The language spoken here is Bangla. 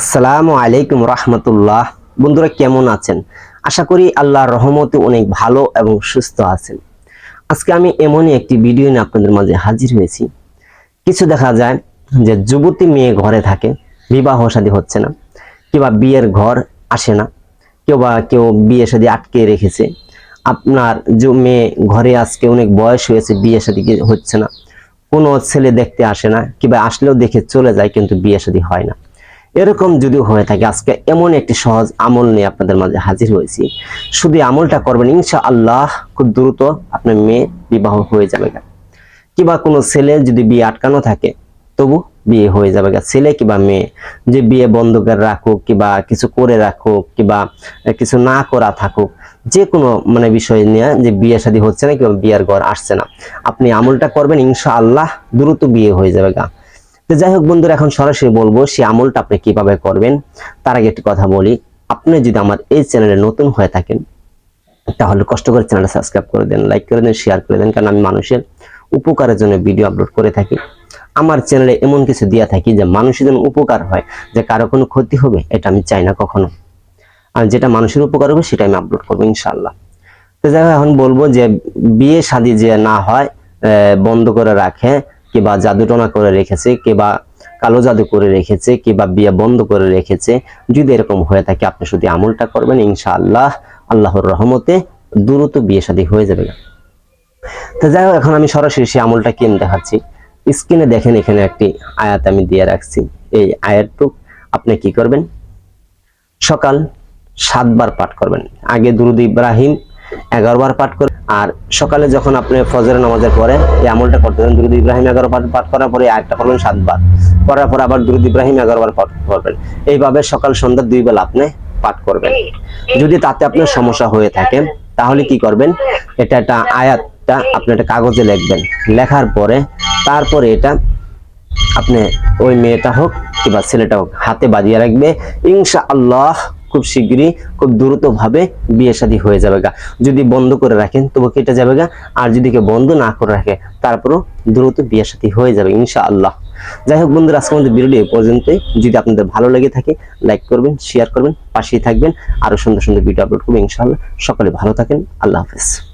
আসসালামু আলাইকুম রহমতুল্লাহ। বন্ধুরা কেমন আছেন? আশা করি আল্লাহর রহমতে অনেক ভালো এবং সুস্থ আছেন। আজকে আমি এমনই একটি ভিডিও নিয়ে আপনাদের মাঝে হাজির হয়েছি। কিছু দেখা যায় যে যুবতী মেয়ে ঘরে থাকে, বিবাহ শাদী হচ্ছে না কিংবা বিয়ের ঘর আসে না, কেউ বা কেউ বিয়ে শাদী আটকে রেখেছে। আপনার যে মেয়ে ঘরে আজকে অনেক বয়স হয়েছে, বিয়ে শাদী হচ্ছে না। কোনো ছেলে দেখতে আসে না কিংবা আসলেও দেখে চলে যায়, কিন্তু বিয়ে শাদী হয় না। এরকম যদি হয়ে থাকে, আজকে এমন একটি সহজ আমল নিয়ে আপনাদের মাঝে হাজির হয়েছি শুধু আমলটা করবেন ইনশা আল্লাহ খুব দ্রুত আপনার মেয়ে বিবাহ হয়ে যাবে গা। কিংবা কোনো ছেলে যদি বিয়ে আটকানো থাকে, তবু বিয়ে হয়ে যাবে গা। ছেলে কিংবা মেয়ে যে বিয়ে বন্ধ করে রাখুক, কিংবা কিছু করে রাখুক, কিংবা কিছু না করা থাকুক, যে কোনো মানে বিষয় নিয়ে যে বিয়ে শাদী হচ্ছে না, কিংবা বিয়ের ঘর আসছে না, আপনি আমলটা করবেন ইনশা আল্লাহ দ্রুত বিয়ে হয়ে যাবে গা তো যাই হোক বন্ধুরা, এখন সরাসরি বলব সেই আমলটা আপনি কীভাবে করবেন। তার আগে একটি কথা বলি, আপনি যদি আমার এই চ্যানেলে নতুন হয়ে থাকেন, তাহলে কষ্ট করে চ্যানেলটা সাবস্ক্রাইব করে দেন, লাইক করে দেন শেয়ার করে দেন, কারণ আমি মানুষের উপকারের জন্য ভিডিও আপলোড করে থাকি। আমার চ্যানেলে এমন কিছু দিয়া থাকি যে মানুষের জন্য উপকার হয়, যে কারও কোনো ক্ষতি হবে, এটা আমি চাই না কখনো। আর যেটা মানুষের উপকার হবে, সেটা আমি আপলোড করব ইনশাল্লাহ তো যাই এখন বলব যে বিয়ে শাদী যে না হয় বন্ধ করে রাখে কিবা জাদুটনা করে রেখেছে, কিবা কালো জাদু করে রেখেছে, কিবা বিয়ে বন্ধ করে রেখেছে। যদি এরকম হয়ে থাকে, আপনি শুধু আমলটা করবেন, ইনশাআল্লাহ আল্লাহর রহমতে দ্রুত বিয়ে শাদী হয়ে যাবে। তো যাই হোক, এখন আমি সরাসরি সেই আমলটা কেন দেখাচ্ছি। স্ক্রিনে দেখেন, এখানে একটি আয়াত আমি দিয়ে রাখছি। এই আয়াতটুক আপনি কি করবেন? সকাল সাতবার পাঠ করবেন। আগে দুরুদ ইব্রাহিম এগারো বার পাঠ করবেন। আর সকালে যখন আপনি ফজর নামাজের পরে এই আমলটা করতে পারেন দুরুদ ইব্রাহিম এগারো বার পাঠ করার পরে আয়াতটা করবেন সাতবার। করার পর আবার দুরুদ ইব্রাহিম এগারো বার পাঠ করবেন। এইভাবে সকাল সন্ধ্যা দুই বেলা আপনি পাঠ করবেন। যদি তাতে আপনার সমস্যা হয়ে থাকে, তাহলে কি করবেন? এটা একটা আয়াতটা আপনি একটা কাগজে লিখবেন। লেখার পরে তারপরে এটা আপনি ওই মেয়েটা হোক কিংবা ছেলেটা হোক, হাতে বাঁধিয়ে রাখবে। ইনশা আল্লাহ খুব শীঘ্রই খুব দ্রুত ভাবে বিয়ে শাদী হয়ে যাবে গা। যদি বন্ধ করে রাখেন, তবু কেটে যাবে গা। আর যদি কেউ বন্ধ না করে রাখে, তারপরও দ্রুত বিয়ে শাদী হয়ে যাবে ইনশা আল্লাহ যাই হোক বন্ধুরা, আজকে আমাদের ভিডিওটি এই পর্যন্তই। যদি আপনাদের ভালো লেগে থাকে, লাইক করবেন, শেয়ার করবেন, পাশেই থাকবেন। আরও সুন্দর সুন্দর ভিডিও আপলোড করবেন ইনশাআল্লাহ। সকলে ভালো থাকেন, আল্লাহ হাফেজ।